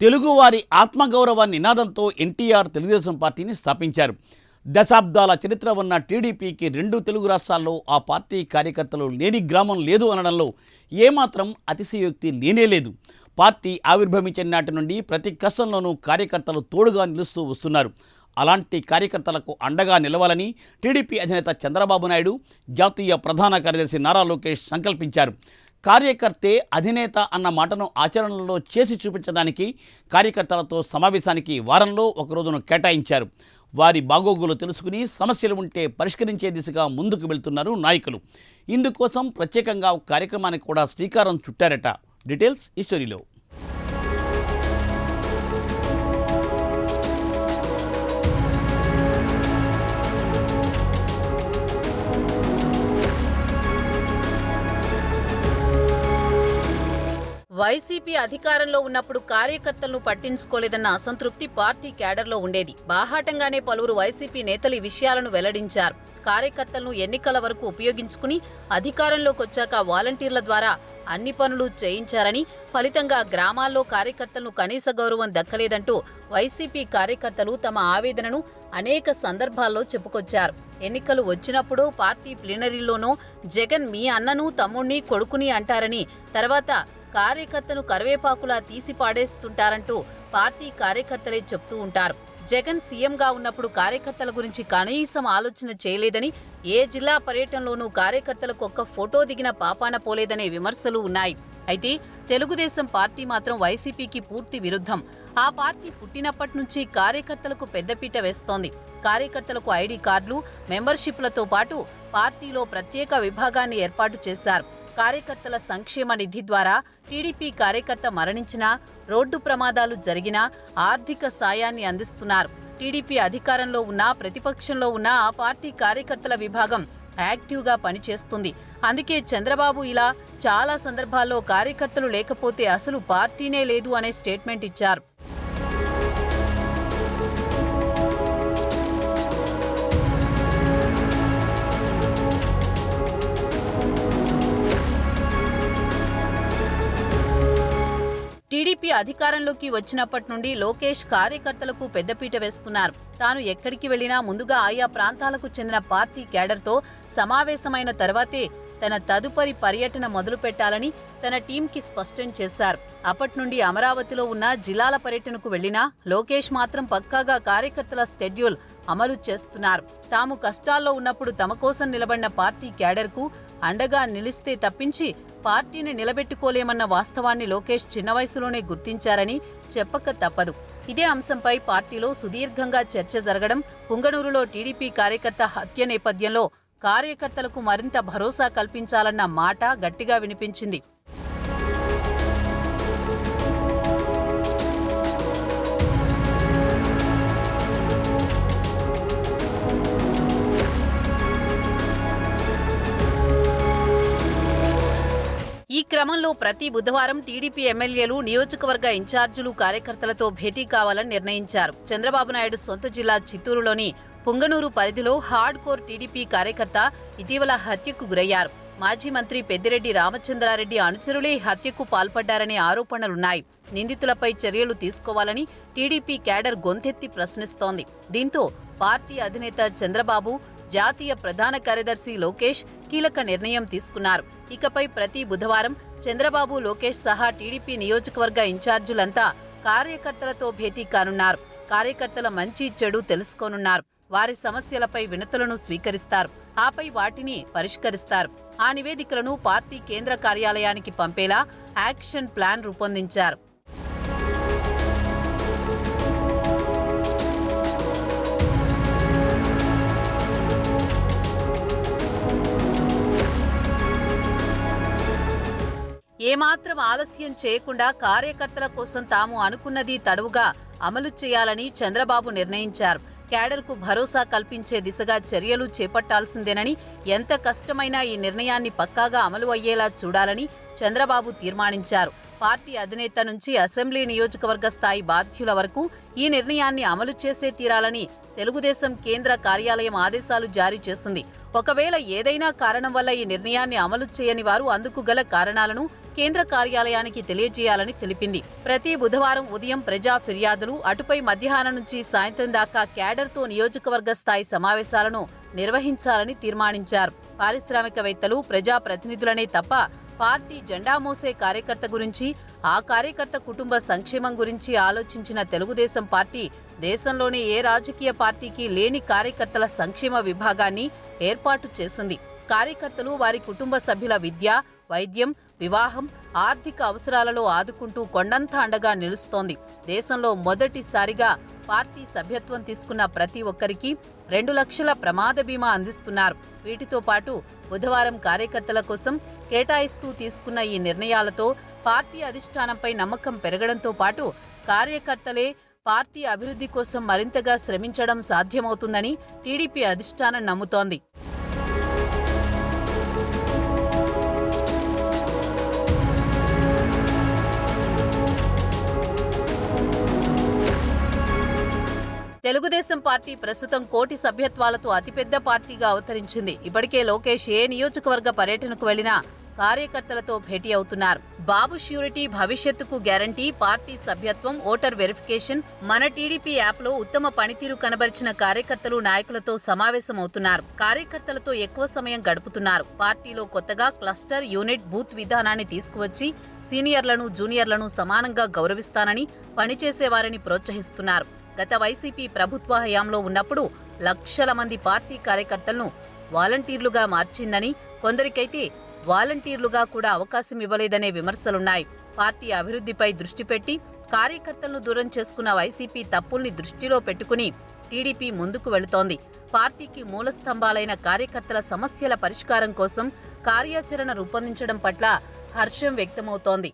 తెలుగువారి ఆత్మగౌరవ నినాదంతో ఎన్టీఆర్ తెలుగుదేశం పార్టీని స్థాపించారు. దశాబ్దాల చరిత్ర ఉన్న టీడీపీకి రెండు తెలుగు రాష్ట్రాల్లో ఆ పార్టీ కార్యకర్తలు లేని గ్రామం లేదు అనడంలో ఏమాత్రం అతిశయోక్తి లేనే లేదు. పార్టీ ఆవిర్భవించిన నాటి నుండి ప్రతి కష్టంలోనూ కార్యకర్తలు తోడుగా నిలుస్తూ వస్తున్నారు. అలాంటి కార్యకర్తలకు అండగా నిలవాలని టీడీపీ అధినేత చంద్రబాబు నాయుడు జాతీయ ప్రధాన కార్యదర్శి నారా లోకేష్ సంకల్పించారు. కార్యకర్తే అధినేత అన్న మాటను ఆచరణలో చేసి చూపించడానికి కార్యకర్తలతో సమావేశానికి వారంలో ఒక రోజును కేటాయించారు. వారి బాగోగులు తెలుసుకుని సమస్యలు ఉంటే పరిష్కరించే దిశగా ముందుకు వెళ్తున్నారు నాయకులు. ఇందుకోసం ప్రత్యేకంగా కార్యక్రమానికి కూడా శ్రీకారం చుట్టారట. డీటెయిల్స్ ఈ స్టోరీలో. వైసీపీ అధికారంలో ఉన్నప్పుడు కార్యకర్తలను పట్టించుకోలేదన్న అసంతృప్తి పార్టీ క్యాడర్లో ఉండేది. బాహాటంగానే పలువురు వైసీపీ నేతలు ఈ విషయాలను వెల్లడించారు. కార్యకర్తలను ఎన్నికల వరకు ఉపయోగించుకుని అధికారంలోకి వచ్చాక వాలంటీర్ల ద్వారా అన్ని పనులు చేయించారని ఫలితంగా గ్రామాల్లో కార్యకర్తలను కనీస గౌరవం దక్కలేదంటూ వైసీపీ కార్యకర్తలు తమ ఆవేదనను అనేక సందర్భాల్లో చెప్పుకొచ్చారు. ఎన్నికలు వచ్చినప్పుడు పార్టీ ప్లీనరీలోనూ జగన్ మీ అన్నను తమ్ముణ్ణి కొడుకుని అంటారని తర్వాత కార్యకర్తను కరివేపాకులా తీసి పాడేస్తుంటారంటూ పార్టీ కార్యకర్తలే చెప్తూ ఉంటారు. జగన్ సీఎంగా ఉన్నప్పుడు కార్యకర్తల గురించి కనీసం ఆలోచన చేయలేదని ఏ జిల్లా పర్యటనలోనూ కార్యకర్తలకు ఒక్క ఫోటో దిగిన పాపాన పోలేదనే విమర్శలు ఉన్నాయి. అయితే తెలుగుదేశం పార్టీ మాత్రం వైసీపీకి పూర్తి విరుద్ధం. ఆ పార్టీ పుట్టినప్పటి నుంచి కార్యకర్తలకు పెద్దపీట వేస్తోంది. కార్యకర్తలకు ఐడి కార్డులు మెంబర్షిప్లతో పాటు పార్టీలో ప్రత్యేక విభాగాన్ని ఏర్పాటు చేశారు. కార్యకర్తల సంక్షేమ నిధి ద్వారా టీడీపీ కార్యకర్త మరణించినా రోడ్డు ప్రమాదాలు జరిగినా ఆర్థిక సాయాన్ని అందిస్తున్నారు. టీడీపీ అధికారంలో ఉన్నా ప్రతిపక్షంలో ఉన్నా ఆ పార్టీ కార్యకర్తల విభాగం యాక్టివ్గా పనిచేస్తుంది. అందుకే చంద్రబాబు ఇలా చాలా సందర్భాల్లో కార్యకర్తలు లేకపోతే అసలు పార్టీనే లేదు అనే స్టేట్మెంట్ ఇచ్చారు. టీడీపీ అధికారంలోకి వచ్చినప్పటి నుండి లోకేష్ కార్యకర్తలకు పెద్దపీట వేస్తున్నారు. తాను ఎక్కడికి వెళ్ళినా ముందుగా ఆయా ప్రాంతాలకు చెందిన పార్టీ క్యాడర్తో సమావేశమైన తర్వాతే తన తదుపరి పర్యటన మొదలు పెట్టాలని తన టీంకి స్పష్టం చేశారు. అప్పటి నుండి అమరావతిలో ఉన్న జిల్లాల పర్యటనకు వెళ్ళినా లోకేష్ మాత్రం పక్కాగా కార్యకర్తల స్కెడ్యూల్ అమలు చేస్తున్నారు. తాము కష్టాల్లో ఉన్నప్పుడు తమ కోసం నిలబడిన పార్టీ క్యాడర్కు అండగా నిలిస్తే తప్పించి పార్టీని నిలబెట్టుకోలేమన్న వాస్తవాన్ని లోకేష్ చిన్న వయసులోనే గుర్తించారని చెప్పక తప్పదు. ఇదే అంశంపై పార్టీలో సుదీర్ఘంగా చర్చ జరగడం పుంగనూరులో టీడీపీ కార్యకర్త హత్య నేపథ్యంలో కార్యకర్తలకు మరింత భరోసా కల్పించాలన్న మాట గట్టిగా వినిపించింది. ఈ క్రమంలో ప్రతి బుధవారం టీడీపీ ఎమ్మెల్యేలు నియోజకవర్గ ఇన్ఛార్జీలు కార్యకర్తలతో భేటీ కావాలని నిర్ణయించారు. చంద్రబాబు నాయుడు సొంత జిల్లా చిత్తూరులోని పుంగనూరు పరిధిలో హార్డ్ కోర్ టీడీపీ కార్యకర్త ఇటీవల హత్యకు గురయ్యారు. మాజీ మంత్రి పెద్దిరెడ్డి రామచంద్రారెడ్డి అనుచరులే హత్యకు పాల్పడ్డారనే ఆరోపణలున్నాయి. నిందితులపై చర్యలు తీసుకోవాలని టీడీపీ క్యాడర్ గొంతెత్తి ప్రశ్నిస్తోంది. దీంతో పార్టీ అధినేత చంద్రబాబు జాతీయ ప్రధాన కార్యదర్శి లోకేష్ కీలక నిర్ణయం తీసుకున్నారు. ఇకపై ప్రతి బుధవారం చంద్రబాబు లోకేష్ సహా టీడీపీ నియోజకవర్గ ఇన్ఛార్జీలంతా కార్యకర్తలతో భేటీ కానున్నారు. కార్యకర్తల మంచి చెడు తెలుసుకోనున్నారు. వారి సమస్యలపై వినతులను స్వీకరిస్తారు. ఆపై వాటిని పరిష్కరిస్తారు. ఆ నివేదికలను పార్టీ కేంద్ర కార్యాలయానికి పంపేలా యాక్షన్ ప్లాన్ రూపొందించారు. ఏమాత్రం ఆలస్యం చేయకుండా కార్యకర్తల కోసం తాము అనుకున్నది తడవుగా అమలు చేయాలని చంద్రబాబు నిర్ణయించారు. క్యాడర్కు భరోసా కల్పించే దిశగా చర్యలు చేపట్టాల్సిందేనని ఎంత కష్టమైనా ఈ నిర్ణయాన్ని పక్కాగా అమలు అయ్యేలా చూడాలని చంద్రబాబు తీర్మానించారు. పార్టీ అధినేత నుంచి అసెంబ్లీ నియోజకవర్గ స్థాయి బాధ్యుల వరకు ఈ నిర్ణయాన్ని అమలు చేసే తీరాలని తెలుగుదేశం కేంద్ర కార్యాలయం ఆదేశాలు జారీ చేసింది. ఒకవేళ ఏదైనా కారణం వల్ల ఈ నిర్ణయాన్ని అమలు చేయని వారు అందుకు గల కారణాలను కేంద్ర కార్యాలయానికి తెలియజేయాలని తెలిపింది. ప్రతి బుధవారం ఉదయం ప్రజా ఫిర్యాదులు అటుపై మధ్యాహ్నం నుంచి సాయంత్రం దాకా క్యాడర్తో నియోజకవర్గ స్థాయి సమావేశాలను నిర్వహించాలని తీర్మానించారు. పారిశ్రామికవేత్తలు ప్రజా ప్రతినిధులనే తప్ప పార్టీ జెండా మోసే కార్యకర్త గురించి ఆ కార్యకర్త కుటుంబ సంక్షేమం గురించి ఆలోచించిన తెలుగుదేశం పార్టీ దేశంలోని ఏ రాజకీయ పార్టీకి లేని కార్యకర్తల సంక్షేమ విభాగాన్ని ఏర్పాటు చేసింది. కార్యకర్తలు వారి కుటుంబ సభ్యుల విద్య వైద్యం వివాహం ఆర్థిక అవసరాలలో ఆదుకుంటూ కొండంత అండగా నిలుస్తోంది. దేశంలో మొదటిసారిగా పార్టీ సభ్యత్వం తీసుకున్న ప్రతి ఒక్కరికి రెండు లక్షల ప్రమాద బీమా అందిస్తున్నారు. వీటితో పాటు బుధవారం కార్యకర్తల కోసం కేటాయిస్తూ తీసుకున్న ఈ నిర్ణయాలతో పార్టీ అధిష్టానంపై నమ్మకం పెరగడంతో పాటు కార్యకర్తలే పార్టీ అభివృద్ధి కోసం మరింతగా శ్రమించడం సాధ్యమవుతుందని టీడీపీ అధిష్టానం నమ్ముతోంది. తెలుగుదేశం పార్టీ ప్రస్తుతం కోటి సభ్యత్వాలతో అతిపెద్ద పార్టీగా అవతరించింది. ఇప్పటికే లోకేష్ ఏ నియోజకవర్గ పర్యటనకు వెళ్ళినా కార్యకర్తలతో భేటీ అవుతున్నారు. బాబు ష్యూరిటీ భవిష్యత్తుకు గ్యారంటీ పార్టీ సభ్యత్వం ఓటర్ వెరిఫికేషన్ మన టీడీపీ యాప్లో ఉత్తమ పనితీరు కనబరిచిన కార్యకర్తలు నాయకులతో సమావేశమవుతున్నారు. కార్యకర్తలతో ఎక్కువ సమయం గడుపుతున్నారు. పార్టీలో కొత్తగా క్లస్టర్ యూనిట్ బూత్ విధానాన్ని తీసుకువచ్చి సీనియర్లను జూనియర్లను సమానంగా గౌరవిస్తానని పనిచేసే వారిని ప్రోత్సహిస్తున్నారు. గత వైసీపీ ప్రభుత్వ హయాంలో ఉన్నప్పుడు లక్షల మంది పార్టీ కార్యకర్తలను వాలంటీర్లుగా మార్చిందని కొందరికైతే వాలంటీర్లుగా కూడా అవకాశం ఇవ్వలేదనే విమర్శలున్నాయి. పార్టీ అభివృద్ధిపై దృష్టి పెట్టి కార్యకర్తలను దూరం చేసుకున్న వైసీపీ తప్పుల్ని దృష్టిలో పెట్టుకుని టీడీపీ ముందుకు వెళుతోంది. పార్టీకి మూల స్తంభాలైన కార్యకర్తల సమస్యల పరిష్కారం కోసం కార్యాచరణ రూపొందించడం పట్ల హర్షం వ్యక్తమవుతోంది.